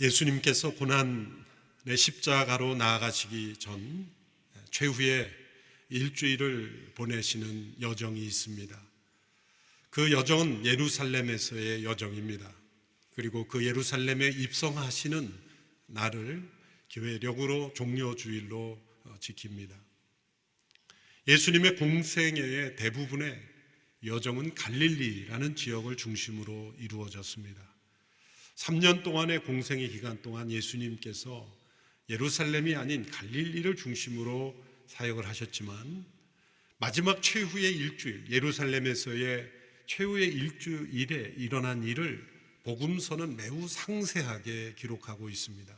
예수님께서 고난의 십자가로 나아가시기 전 최후의 일주일을 보내시는 여정이 있습니다. 그 여정은 예루살렘에서의 여정입니다. 그리고 그 예루살렘에 입성하시는 날을 교회력으로 종료주일로 어, 지킵니다. 예수님의 공생애의 대부분의 여정은 갈릴리라는 지역을 중심으로 이루어졌습니다. 3년 동안의 공생의 기간 동안 예수님께서 예루살렘이 아닌 갈릴리를 중심으로 사역을 하셨지만 마지막 최후의 일주일 예루살렘에서의 최후의 일주일에 일어난 일을 복음서는 매우 상세하게 기록하고 있습니다.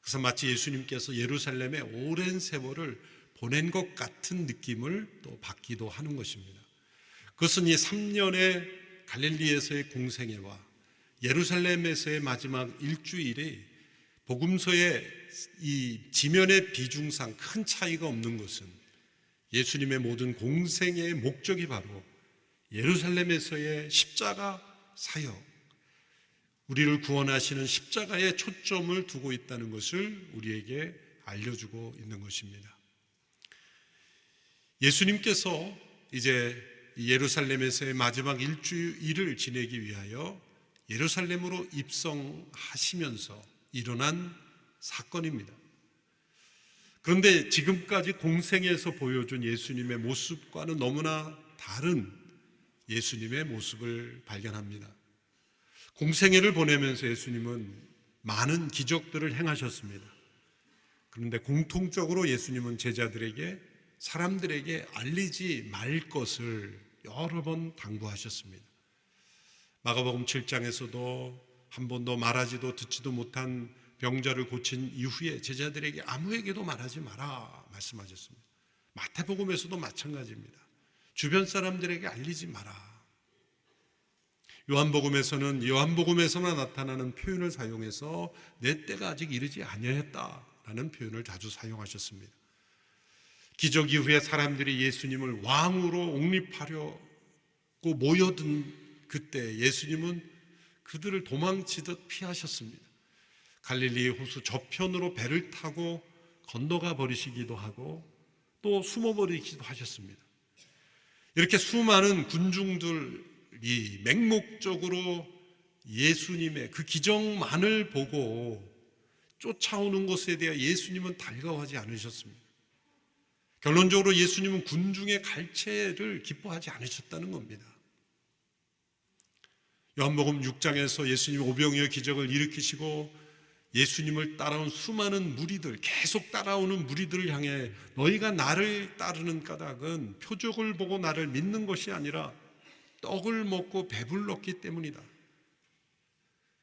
그래서 마치 예수님께서 예루살렘에 오랜 세월을 보낸 것 같은 느낌을 또 받기도 하는 것입니다. 그것은 이 3년의 갈릴리에서의 공생애와 예루살렘에서의 마지막 일주일이 복음서의 이 지면의 비중상 큰 차이가 없는 것은 예수님의 모든 공생의 목적이 바로 예루살렘에서의 십자가 사역, 우리를 구원하시는 십자가에 초점을 두고 있다는 것을 우리에게 알려주고 있는 것입니다. 예수님께서 이제 예루살렘에서의 마지막 일주일을 지내기 위하여 예루살렘으로 입성하시면서 일어난 사건입니다. 그런데 지금까지 공생에서 보여준 예수님의 모습과는 너무나 다른 예수님의 모습을 발견합니다. 공생애를 보내면서 예수님은 많은 기적들을 행하셨습니다. 그런데 공통적으로 예수님은 제자들에게 사람들에게 알리지 말 것을 여러 번 당부하셨습니다. 마가복음 7장에서도 한 번도 말하지도 듣지도 못한 병자를 고친 이후에 제자들에게 아무에게도 말하지 마라 말씀하셨습니다. 마태복음에서도 마찬가지입니다. 주변 사람들에게 알리지 마라. 요한복음에서는 요한복음에서만 나타나는 표현을 사용해서 내 때가 아직 이르지 아니했다라는 표현을 자주 사용하셨습니다. 기적 이후에 사람들이 예수님을 왕으로 옹립하려고 모여든 그때 예수님은 그들을 도망치듯 피하셨습니다. 갈릴리 호수 저편으로 배를 타고 건너가 버리시기도 하고 또 숨어 버리기도 하셨습니다. 이렇게 수많은 군중들이 맹목적으로 예수님의 그 기적만을 보고 쫓아오는 것에 대해 예수님은 달가워하지 않으셨습니다. 결론적으로 예수님은 군중의 갈채를 기뻐하지 않으셨다는 겁니다. 요한복음 6장에서 예수님 오병이어 기적을 일으키시고 예수님을 따라온 수많은 무리들, 계속 따라오는 무리들을 향해 너희가 나를 따르는 까닭은 표적을 보고 나를 믿는 것이 아니라 떡을 먹고 배불렀기 때문이다.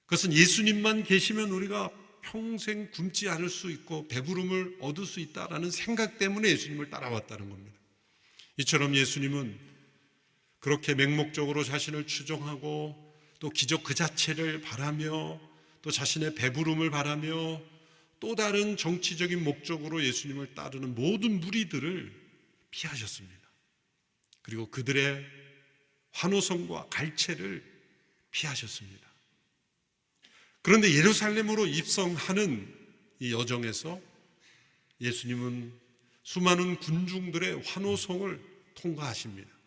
그것은 예수님만 계시면 우리가 평생 굶지 않을 수 있고 배부름을 얻을 수 있다라는 생각 때문에 예수님을 따라왔다는 겁니다. 이처럼 예수님은 그렇게 맹목적으로 자신을 추종하고 또 기적 그 자체를 바라며 또 자신의 배부름을 바라며 또 다른 정치적인 목적으로 예수님을 따르는 모든 무리들을 피하셨습니다. 그리고 그들의 환호성과 갈채를 피하셨습니다. 그런데 예루살렘으로 입성하는 이 여정에서 예수님은 수많은 군중들의 환호성을 통과하십니다.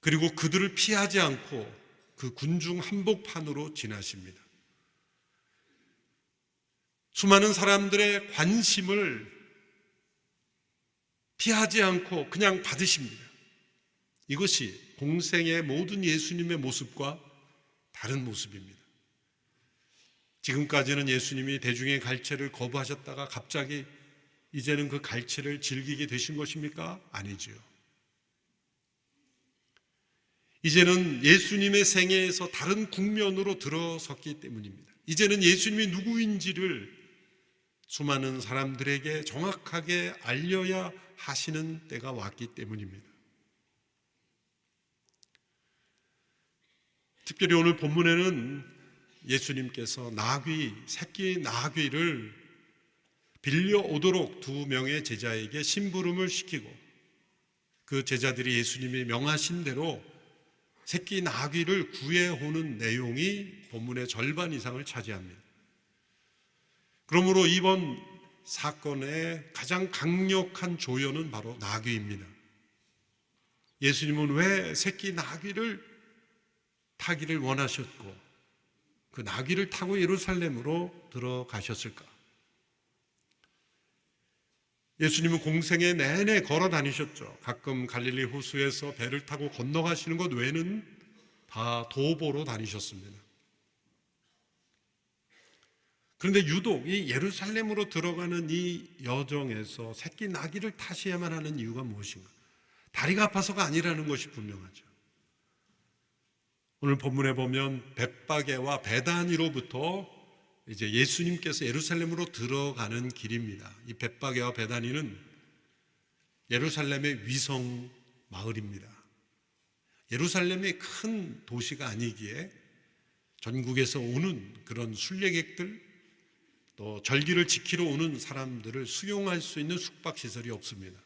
그리고 그들을 피하지 않고 그 군중 한복판으로 지나십니다. 수많은 사람들의 관심을 피하지 않고 그냥 받으십니다. 이것이 공생의 모든 예수님의 모습과 다른 모습입니다. 지금까지는 예수님이 대중의 갈채를 거부하셨다가 갑자기 이제는 그 갈채를 즐기게 되신 것입니까? 아니지요. 이제는 예수님의 생애에서 다른 국면으로 들어섰기 때문입니다. 이제는 예수님이 누구인지를 수많은 사람들에게 정확하게 알려야 하시는 때가 왔기 때문입니다. 특별히 오늘 본문에는 예수님께서 나귀, 새끼 나귀를 빌려오도록 두 명의 제자에게 심부름을 시키고 그 제자들이 예수님이 명하신 대로 새끼 나귀를 구해오는 내용이 본문의 절반 이상을 차지합니다. 그러므로 이번 사건의 가장 강력한 조연은 바로 나귀입니다. 예수님은 왜 새끼 나귀를 타기를 원하셨고 그 나귀를 타고 예루살렘으로 들어가셨을까? 예수님은 공생의 내내 걸어 다니셨죠. 가끔 갈릴리 호수에서 배를 타고 건너가시는 것 외에는 다 도보로 다니셨습니다. 그런데 유독 이 예루살렘으로 들어가는 이 여정에서 새끼 나귀를 타셔야만 하는 이유가 무엇인가? 다리가 아파서가 아니라는 것이 분명하죠. 오늘 본문에 보면 벳바게와 베다니로부터 이제 예수님께서 예루살렘으로 들어가는 길입니다. 이 벳바게와 베다니는 예루살렘의 위성 마을입니다. 예루살렘이 큰 도시가 아니기에 전국에서 오는 그런 순례객들 또 절기를 지키러 오는 사람들을 수용할 수 있는 숙박 시설이 없습니다.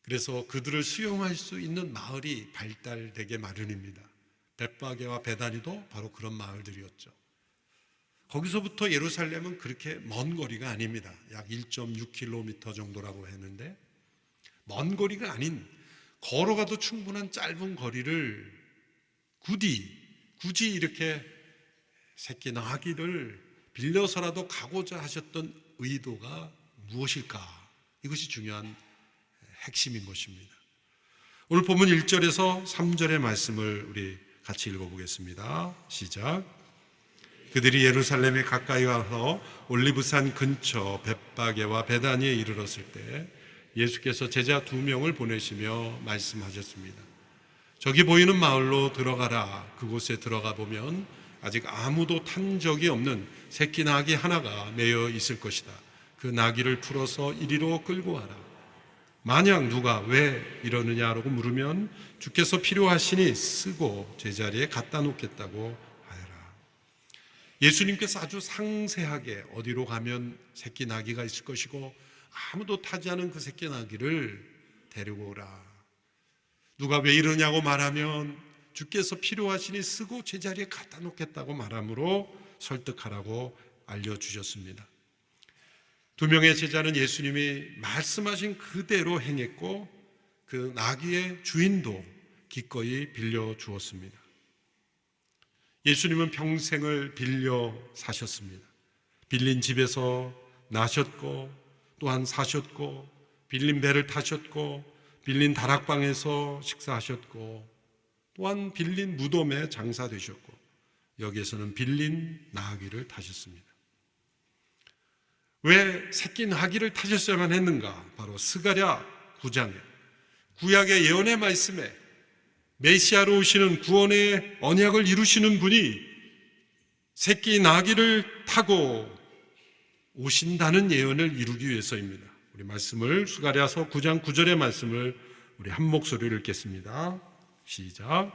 그래서 그들을 수용할 수 있는 마을이 발달되게 마련입니다. 벳바게와 베다니도 바로 그런 마을들이었죠. 거기서부터 예루살렘은 그렇게 먼 거리가 아닙니다. 약 1.6km 정도라고 했는데 먼 거리가 아닌 걸어가도 충분한 짧은 거리를 굳이 굳이 이렇게 새끼 나귀를 빌려서라도 가고자 하셨던 의도가 무엇일까? 이것이 중요한 핵심인 것입니다. 오늘 본문 1절에서 3절의 말씀을 우리 같이 읽어보겠습니다. 시작. 그들이 예루살렘에 가까이 와서 올리브산 근처 벳바게와 베다니에 이르렀을 때 예수께서 제자 두 명을 보내시며 말씀하셨습니다. 저기 보이는 마을로 들어가라. 그곳에 들어가 보면 아직 아무도 탄 적이 없는 새끼 나귀 하나가 매여 있을 것이다. 그 나귀를 풀어서 이리로 끌고 와라. 만약 누가 왜 이러느냐라고 물으면 주께서 필요하시니 쓰고 제자리에 갖다 놓겠다고. 예수님께서 아주 상세하게 어디로 가면 새끼 나귀가 있을 것이고 아무도 타지 않은 그 새끼 나귀를 데리고 오라. 누가 왜 이러냐고 말하면 주께서 필요하시니 쓰고 제자리에 갖다 놓겠다고 말함으로 설득하라고 알려주셨습니다. 두 명의 제자는 예수님이 말씀하신 그대로 행했고 그 나귀의 주인도 기꺼이 빌려 주었습니다. 예수님은 평생을 빌려 사셨습니다. 빌린 집에서 나셨고 또한 사셨고 빌린 배를 타셨고 빌린 다락방에서 식사하셨고 또한 빌린 무덤에 장사되셨고 여기에서는 빌린 나귀를 타셨습니다. 왜 새끼 나귀를 타셨어야만 했는가? 바로 스가랴 9장에 구약의 예언의 말씀에 메시아로 오시는 구원의 언약을 이루시는 분이 새끼 나귀를 타고 오신다는 예언을 이루기 위해서입니다. 우리 말씀을 수가랴서 9장 9절의 말씀을 우리 한 목소리를 읽겠습니다. 시작.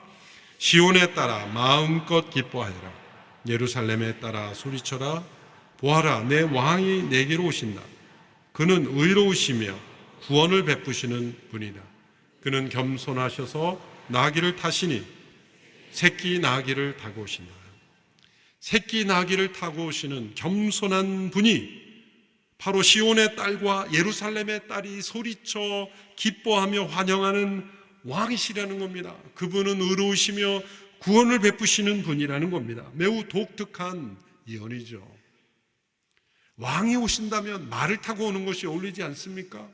시온에 따라 마음껏 기뻐하여라. 예루살렘에 따라 소리쳐라. 보아라, 내 왕이 내게로 오신다. 그는 의로우시며 구원을 베푸시는 분이다. 그는 겸손하셔서 나귀를 타시니 새끼 나귀를 타고 오신다. 새끼 나귀를 타고 오시는 겸손한 분이 바로 시온의 딸과 예루살렘의 딸이 소리쳐 기뻐하며 환영하는 왕이시라는 겁니다. 그분은 의로우시며 구원을 베푸시는 분이라는 겁니다. 매우 독특한 예언이죠. 왕이 오신다면 말을 타고 오는 것이 어울리지 않습니까?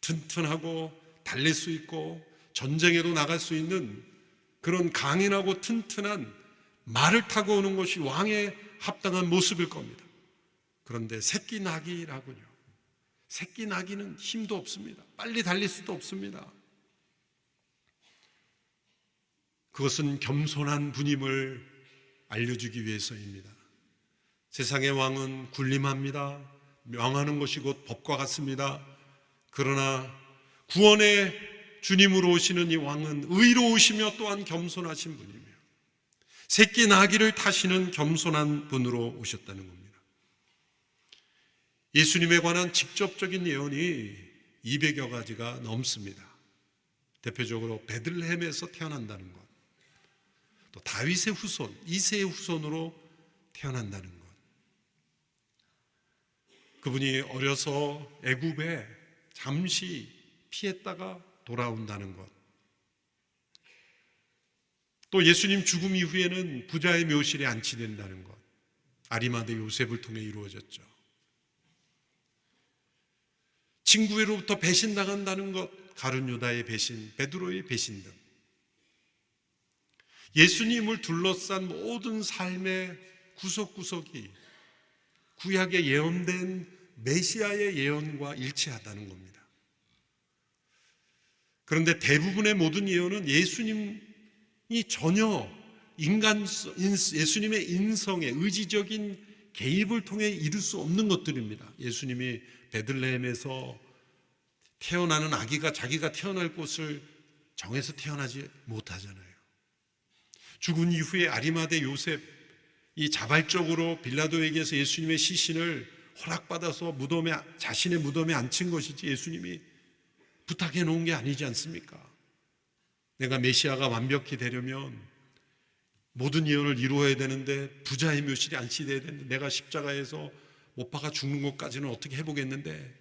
튼튼하고 달릴 수 있고 전쟁에도 나갈 수 있는 그런 강인하고 튼튼한 말을 타고 오는 것이 왕의 합당한 모습일 겁니다. 그런데 새끼 나귀라군요. 새끼 나귀는 힘도 없습니다. 빨리 달릴 수도 없습니다. 그것은 겸손한 분임을 알려주기 위해서입니다. 세상의 왕은 군림합니다. 명하는 것이 곧 법과 같습니다. 그러나 구원의 주님으로 오시는 이 왕은 의로우시며 또한 겸손하신 분이며 새끼 나귀를 타시는 겸손한 분으로 오셨다는 겁니다. 예수님에 관한 직접적인 예언이 200여 가지가 넘습니다. 대표적으로 베들레헴에서 태어난다는 것. 또 다윗의 후손, 이세의 후손으로 태어난다는 것. 그분이 어려서 애굽에 잠시 피했다가 돌아온다는 것. 또 예수님 죽음 이후에는 부자의 묘실에 안치된다는 것. 아리마대 요셉을 통해 이루어졌죠. 친구로부터 배신당한다는 것, 가룟 유다의 배신, 베드로의 배신 등 예수님을 둘러싼 모든 삶의 구석구석이 구약에 예언된 메시아의 예언과 일치하다는 겁니다. 그런데 대부분의 모든 예언은 예수님이 전혀 인간 예수님의 인성의 의지적인 개입을 통해 이룰 수 없는 것들입니다. 예수님이 베들레헴에서 태어나는 아기가 자기가 태어날 곳을 정해서 태어나지 못하잖아요. 죽은 이후에 아리마대 요셉 이 자발적으로 빌라도에게서 예수님의 시신을 허락받아서 무덤에 자신의 무덤에 앉힌 것이지 예수님이 부탁해 놓은 게 아니지 않습니까? 내가 메시아가 완벽히 되려면 모든 예언을 이루어야 되는데 부자의 묘실이 안치돼야 되는데 내가 십자가에서 못 박아 죽는 것까지는 어떻게 해보겠는데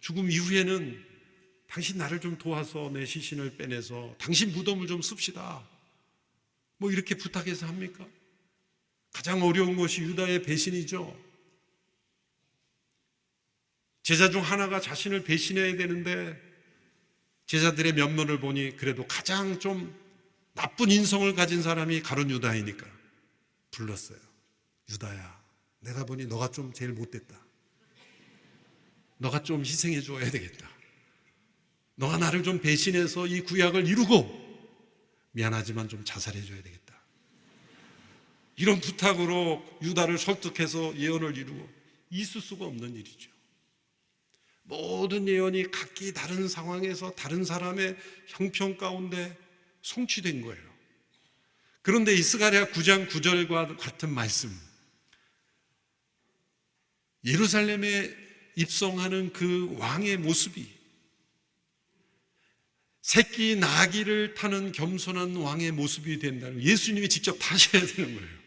죽음 이후에는 당신 나를 좀 도와서 내 시신을 빼내서 당신 무덤을 좀 씁시다. 뭐 이렇게 부탁해서 합니까? 가장 어려운 것이 유다의 배신이죠. 제자 중 하나가 자신을 배신해야 되는데 제자들의 면면을 보니 그래도 가장 좀 나쁜 인성을 가진 사람이 가론 유다이니까 불렀어요. 유다야, 내가 보니 너가 좀 제일 못됐다. 너가 좀 희생해 줘야 되겠다. 너가 나를 좀 배신해서 이 구약을 이루고 미안하지만 좀 자살해 줘야 되겠다. 이런 부탁으로 유다를 설득해서 예언을 이루고 있을 수가 없는 일이죠. 모든 예언이 각기 다른 상황에서 다른 사람의 형편 가운데 성취된 거예요. 그런데 이스가랴 9장 9절과 같은 말씀. 예루살렘에 입성하는 그 왕의 모습이 새끼 나귀를 타는 겸손한 왕의 모습이 된다는 예수님이 직접 타셔야 되는 거예요.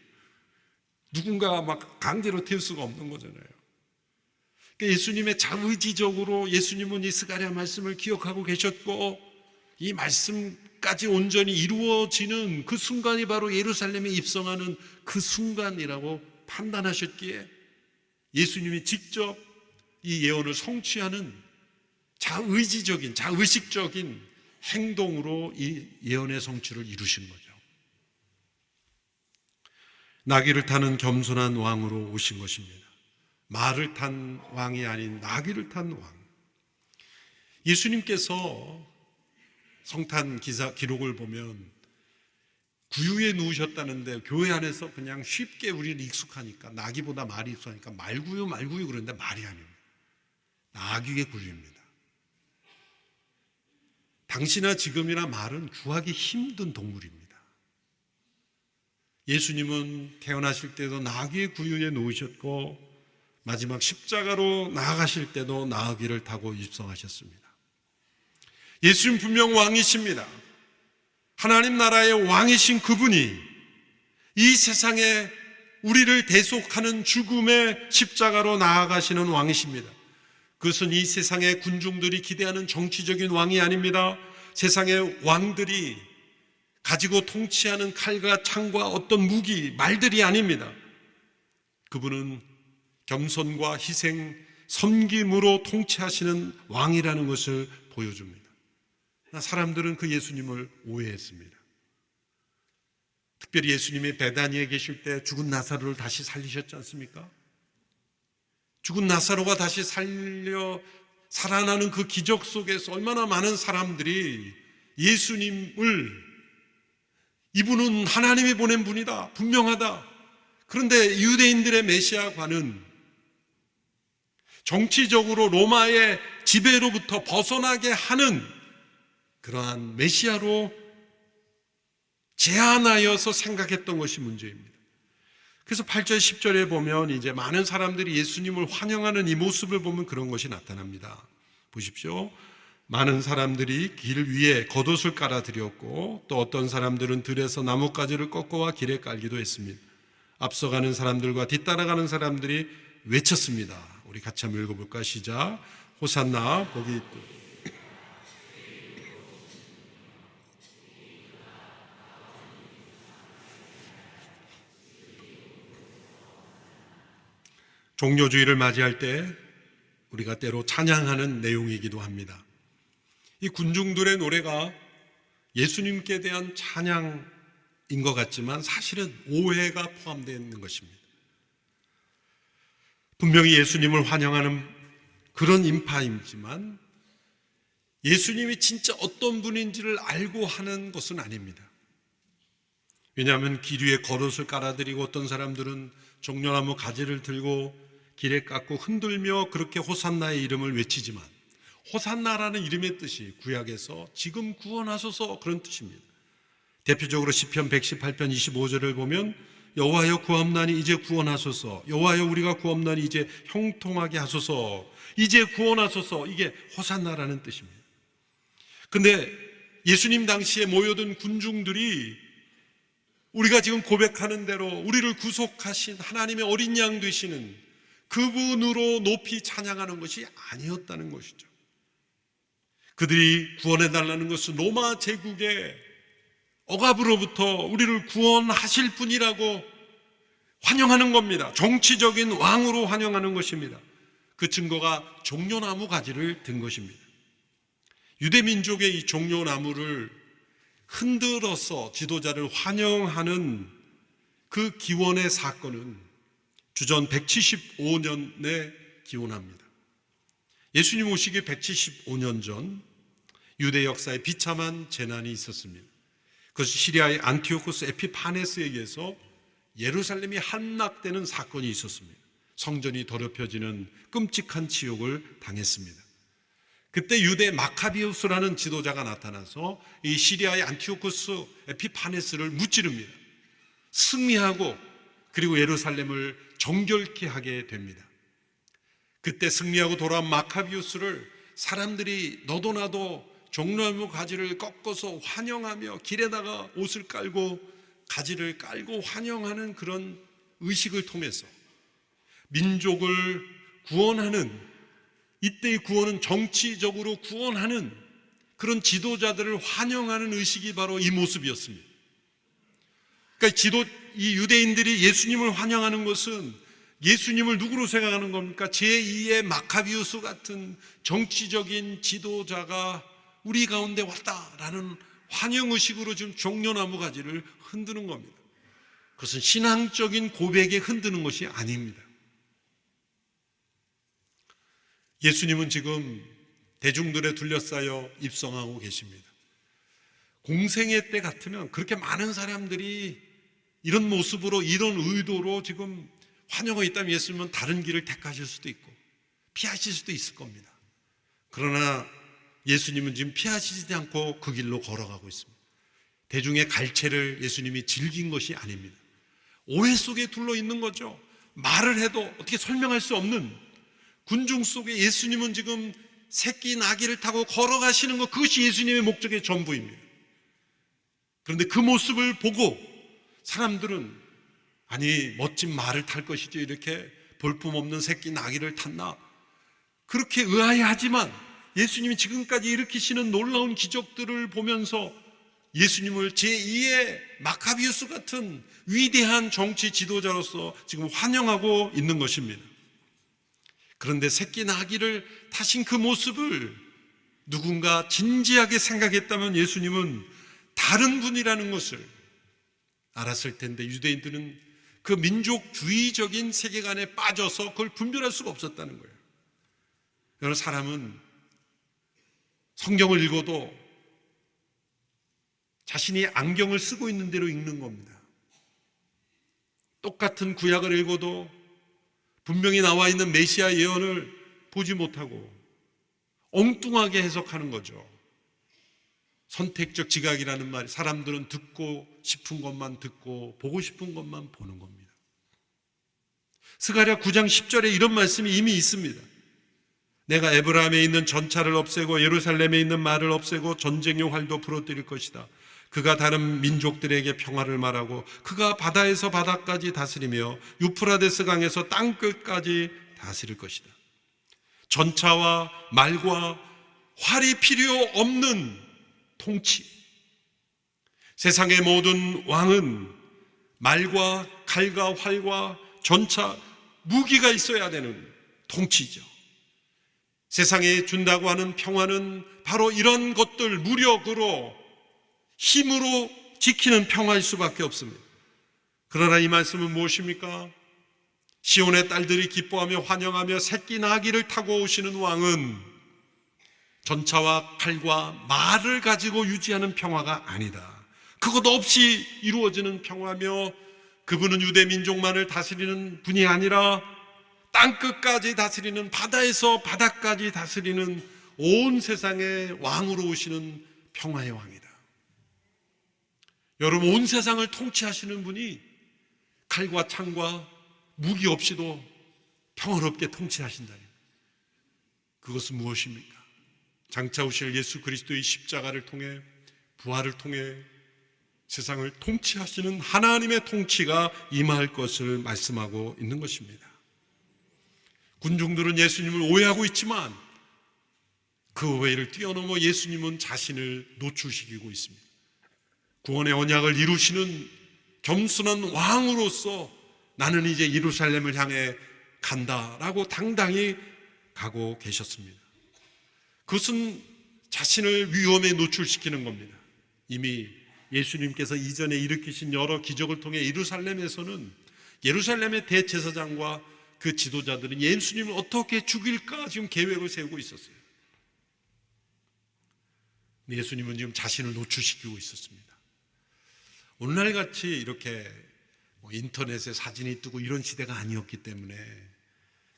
누군가가 막 강제로 태울 수가 없는 거잖아요. 그러니까 예수님의 자의지적으로 예수님은 이 스가랴 말씀을 기억하고 계셨고 이 말씀까지 온전히 이루어지는 그 순간이 바로 예루살렘에 입성하는 그 순간이라고 판단하셨기에 예수님이 직접 이 예언을 성취하는 자의지적인 자의식적인 행동으로 이 예언의 성취를 이루신 거죠. 나귀를 타는 겸손한 왕으로 오신 것입니다. 말을 탄 왕이 아닌 나귀를 탄 왕. 예수님께서 성탄 기사 기록을 보면 구유에 누우셨다는데 교회 안에서 그냥 쉽게 우리는 익숙하니까 나귀보다 말이 익숙하니까 말구유 말구유 그러는데 말이 아닙니다. 나귀의 구유입니다. 당시나 지금이나 말은 구하기 힘든 동물입니다. 예수님은 태어나실 때도 나귀의 구유에 놓으셨고 마지막 십자가로 나아가실 때도 나귀를 타고 입성하셨습니다. 예수님 분명 왕이십니다. 하나님 나라의 왕이신 그분이 이 세상에 우리를 대속하는 죽음의 십자가로 나아가시는 왕이십니다. 그것은 이 세상의 군중들이 기대하는 정치적인 왕이 아닙니다. 세상의 왕들이 가지고 통치하는 칼과 창과 어떤 무기, 말들이 아닙니다. 그분은 겸손과 희생, 섬김으로 통치하시는 왕이라는 것을 보여줍니다. 사람들은 그 예수님을 오해했습니다. 특별히 예수님이 베다니에 계실 때 죽은 나사로를 다시 살리셨지 않습니까? 죽은 나사로가 다시 살려 살아나는 그 기적 속에서 얼마나 많은 사람들이 예수님을 이분은 하나님이 보낸 분이다. 분명하다. 그런데 유대인들의 메시아관은 정치적으로 로마의 지배로부터 벗어나게 하는 그러한 메시아로 제안하여서 생각했던 것이 문제입니다. 그래서 8절 10절에 보면 이제 많은 사람들이 예수님을 환영하는 이 모습을 보면 그런 것이 나타납니다. 보십시오. 많은 사람들이 길 위에 겉옷을 깔아드렸고 또 어떤 사람들은 들에서 나뭇가지를 꺾어와 길에 깔기도 했습니다. 앞서가는 사람들과 뒤따라가는 사람들이 외쳤습니다. 우리 같이 한번 읽어볼까? 시작. 호산나 거기 종료주의를 맞이할 때 우리가 때로 찬양하는 내용이기도 합니다. 이 군중들의 노래가 예수님께 대한 찬양인 것 같지만 사실은 오해가 포함되어 있는 것입니다. 분명히 예수님을 환영하는 그런 인파이지만 예수님이 진짜 어떤 분인지를 알고 하는 것은 아닙니다. 왜냐하면 길 위에 겉옷을 깔아드리고 어떤 사람들은 종려나무 가지를 들고 길에 깎고 흔들며 그렇게 호산나의 이름을 외치지만 호산나라는 이름의 뜻이 구약에서 지금 구원하소서 그런 뜻입니다. 대표적으로 시편 118편 25절을 보면 여호와여 구함나니 이제 구원하소서 여호와여 우리가 구함나니 이제 형통하게 하소서 이제 구원하소서 이게 호산나라는 뜻입니다. 근데 예수님 당시에 모여든 군중들이 우리가 지금 고백하는 대로 우리를 구속하신 하나님의 어린 양 되시는 그분으로 높이 찬양하는 것이 아니었다는 것이죠. 그들이 구원해 달라는 것은 로마 제국의 억압으로부터 우리를 구원하실 분이라고 환영하는 겁니다. 정치적인 왕으로 환영하는 것입니다. 그 증거가 종려나무 가지를 든 것입니다. 유대 민족의 이 종려나무를 흔들어서 지도자를 환영하는 그 기원의 사건은 주전 175년에 기원합니다. 예수님 오시기 175년 전 유대 역사에 비참한 재난이 있었습니다. 그것이 시리아의 안티오코스 에피파네스에게서 예루살렘이 함락되는 사건이 있었습니다. 성전이 더럽혀지는 끔찍한 치욕을 당했습니다. 그때 유대 마카비우스라는 지도자가 나타나서 이 시리아의 안티오코스 에피파네스를 무찌릅니다. 승리하고 그리고 예루살렘을 정결케 하게 됩니다. 그때 승리하고 돌아온 마카비우스를 사람들이 너도 나도 종려나무 가지를 꺾어서 환영하며 길에다가 옷을 깔고 가지를 깔고 환영하는 그런 의식을 통해서 민족을 구원하는 이때의 구원은 정치적으로 구원하는 그런 지도자들을 환영하는 의식이 바로 이 모습이었습니다. 그러니까 지도 이 유대인들이 예수님을 환영하는 것은 예수님을 누구로 생각하는 겁니까? 제2의 마카비우스 같은 정치적인 지도자가 우리 가운데 왔다라는 환영 의식으로 지금 종려나무 가지를 흔드는 겁니다. 그것은 신앙적인 고백에 흔드는 것이 아닙니다. 예수님은 지금 대중들에 둘러싸여 입성하고 계십니다. 공생애 때 같으면 그렇게 많은 사람들이 이런 모습으로 이런 의도로 지금 환영하고 있다면 예수님은 다른 길을 택하실 수도 있고 피하실 수도 있을 겁니다. 그러나 예수님은 지금 피하시지 않고 그 길로 걸어가고 있습니다. 대중의 갈채를 예수님이 즐긴 것이 아닙니다. 오해 속에 둘러 있는 거죠. 말을 해도 어떻게 설명할 수 없는 군중 속에 예수님은 지금 새끼 나귀를 타고 걸어가시는 것 그것이 예수님의 목적의 전부입니다. 그런데 그 모습을 보고 사람들은 아니 멋진 말을 탈 것이죠 이렇게 볼품없는 새끼 나귀를 탔나 그렇게 의아해하지만 예수님이 지금까지 일으키시는 놀라운 기적들을 보면서 예수님을 제2의 마카비우스 같은 위대한 정치 지도자로서 지금 환영하고 있는 것입니다. 그런데 새끼 나귀를 타신 그 모습을 누군가 진지하게 생각했다면 예수님은 다른 분이라는 것을 알았을 텐데 유대인들은 그 민족주의적인 세계관에 빠져서 그걸 분별할 수가 없었다는 거예요. 여러 사람은 성경을 읽어도 자신이 안경을 쓰고 있는 대로 읽는 겁니다. 똑같은 구약을 읽어도 분명히 나와 있는 메시아 예언을 보지 못하고 엉뚱하게 해석하는 거죠. 선택적 지각이라는 말, 사람들은 듣고 싶은 것만 듣고 보고 싶은 것만 보는 겁니다. 스가랴 9장 10절에 이런 말씀이 이미 있습니다. 내가 에브라임에 있는 전차를 없애고 예루살렘에 있는 말을 없애고 전쟁의 활도 부러뜨릴 것이다. 그가 다른 민족들에게 평화를 말하고 그가 바다에서 바다까지 다스리며 유프라데스 강에서 땅 끝까지 다스릴 것이다. 전차와 말과 활이 필요 없는 통치. 세상의 모든 왕은 말과 칼과 활과 전차, 무기가 있어야 되는 통치죠. 세상에 준다고 하는 평화는 바로 이런 것들 무력으로 힘으로 지키는 평화일 수밖에 없습니다. 그러나 이 말씀은 무엇입니까? 시온의 딸들이 기뻐하며 환영하며 새끼 나귀를 타고 오시는 왕은 전차와 칼과 말을 가지고 유지하는 평화가 아니다. 그것 없이 이루어지는 평화며 그분은 유대 민족만을 다스리는 분이 아니라 땅 끝까지 다스리는 바다에서 바다까지 다스리는 온 세상의 왕으로 오시는 평화의 왕이다. 여러분 온 세상을 통치하시는 분이 칼과 창과 무기 없이도 평화롭게 통치하신다니. 그것은 무엇입니까? 장차 오실 예수 그리스도의 십자가를 통해 부활을 통해 세상을 통치하시는 하나님의 통치가 임할 것을 말씀하고 있는 것입니다. 군중들은 예수님을 오해하고 있지만 그 오해를 뛰어넘어 예수님은 자신을 노출시키고 있습니다. 구원의 언약을 이루시는 겸손한 왕으로서 나는 이제 예루살렘을 향해 간다라고 당당히 가고 계셨습니다. 그것은 자신을 위험에 노출시키는 겁니다. 이미 예수님께서 이전에 일으키신 여러 기적을 통해 예루살렘에서는 예루살렘의 대제사장과 그 지도자들은 예수님을 어떻게 죽일까 지금 계획을 세우고 있었어요. 예수님은 지금 자신을 노출시키고 있었습니다. 오늘날 같이 이렇게 뭐 인터넷에 사진이 뜨고 이런 시대가 아니었기 때문에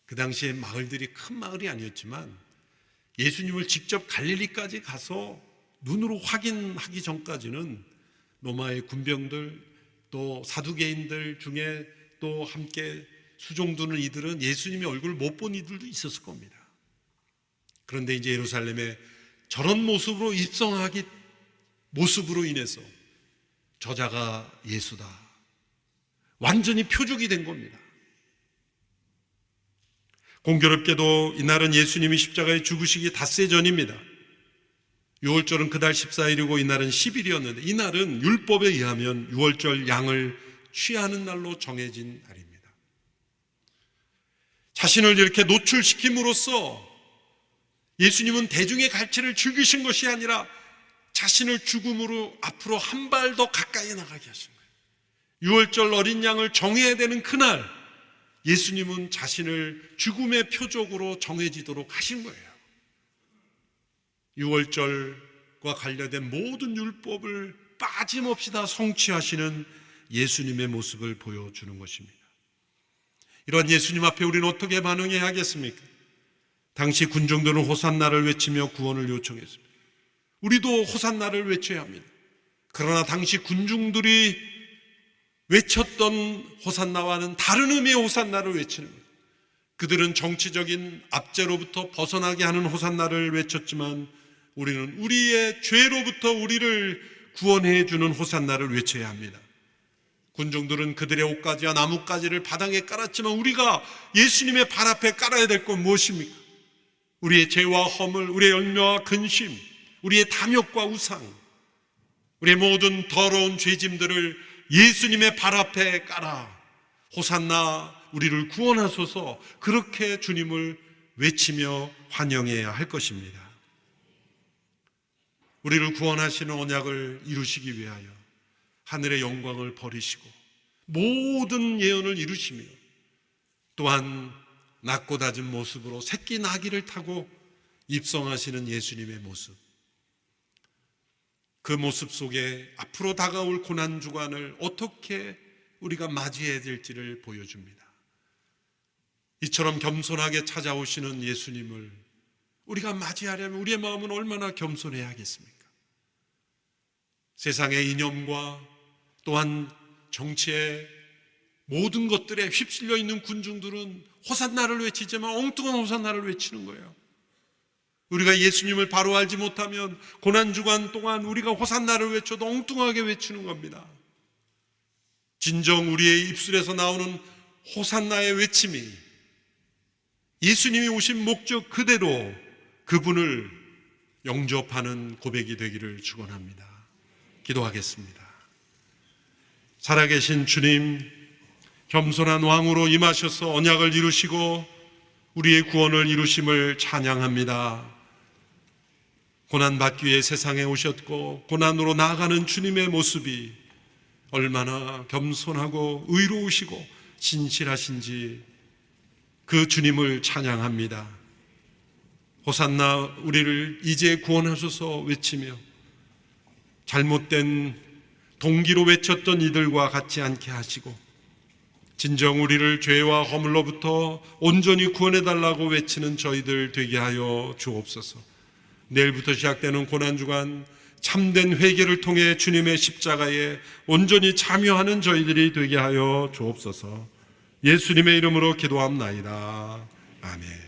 그 당시에 마을들이 큰 마을이 아니었지만 예수님을 직접 갈릴리까지 가서 눈으로 확인하기 전까지는 로마의 군병들 또 사두개인들 중에 또 함께 수종 두는 이들은 예수님의 얼굴을 못 본 이들도 있었을 겁니다. 그런데 이제 예루살렘에 저런 모습으로 입성하기 모습으로 인해서 저자가 예수다. 완전히 표적이 된 겁니다. 공교롭게도 이날은 예수님이 십자가에 죽으시기 닷새 전입니다. 6월절은 그달 14일이고 이날은 10일이었는데 이날은 율법에 의하면 6월절 양을 취하는 날로 정해진 날입니다. 자신을 이렇게 노출시킴으로써 예수님은 대중의 갈채를 즐기신 것이 아니라 자신을 죽음으로 앞으로 한 발 더 가까이 나가게 하신 거예요. 6월절 어린 양을 정해야 되는 그날 예수님은 자신을 죽음의 표적으로 정해지도록 하신 거예요. 6월절과 관련된 모든 율법을 빠짐없이 다 성취하시는 예수님의 모습을 보여주는 것입니다. 이런 예수님 앞에 우리는 어떻게 반응해야 하겠습니까? 당시 군중들은 호산나를 외치며 구원을 요청했습니다. 우리도 호산나를 외쳐야 합니다. 그러나 당시 군중들이 외쳤던 호산나와는 다른 의미의 호산나를 외치는 거예요. 그들은 정치적인 압제로부터 벗어나게 하는 호산나를 외쳤지만 우리는 우리의 죄로부터 우리를 구원해 주는 호산나를 외쳐야 합니다. 군중들은 그들의 옷가지와 나뭇가지를 바닥에 깔았지만 우리가 예수님의 발 앞에 깔아야 될 건 무엇입니까? 우리의 죄와 허물, 우리의 열매와 근심, 우리의 탐욕과 우상, 우리의 모든 더러운 죄짐들을 예수님의 발 앞에 깔아 호산나 우리를 구원하소서 그렇게 주님을 외치며 환영해야 할 것입니다. 우리를 구원하시는 언약을 이루시기 위하여 하늘의 영광을 버리시고 모든 예언을 이루시며 또한 낮고 낮은 모습으로 새끼 나귀를 타고 입성하시는 예수님의 모습. 그 모습 속에 앞으로 다가올 고난 주간을 어떻게 우리가 맞이해야 될지를 보여줍니다. 이처럼 겸손하게 찾아오시는 예수님을 우리가 맞이하려면 우리의 마음은 얼마나 겸손해야겠습니까? 세상의 이념과 또한 정치의 모든 것들에 휩쓸려 있는 군중들은 호산나를 외치지만 엉뚱한 호산나를 외치는 거예요. 우리가 예수님을 바로 알지 못하면 고난 주간 동안 우리가 호산나를 외쳐도 엉뚱하게 외치는 겁니다. 진정 우리의 입술에서 나오는 호산나의 외침이 예수님이 오신 목적 그대로 그분을 영접하는 고백이 되기를 축원합니다. 기도하겠습니다. 살아계신 주님, 겸손한 왕으로 임하셔서 언약을 이루시고 우리의 구원을 이루심을 찬양합니다. 고난받기 위해 세상에 오셨고 고난으로 나아가는 주님의 모습이 얼마나 겸손하고 의로우시고 진실하신지 그 주님을 찬양합니다. 호산나 우리를 이제 구원하소서 외치며 잘못된 동기로 외쳤던 이들과 같지 않게 하시고 진정 우리를 죄와 허물로부터 온전히 구원해 달라고 외치는 저희들 되게 하여 주옵소서. 내일부터 시작되는 고난 주간 참된 회개를 통해 주님의 십자가에 온전히 참여하는 저희들이 되게 하여 주옵소서. 예수님의 이름으로 기도합나이다. 아멘.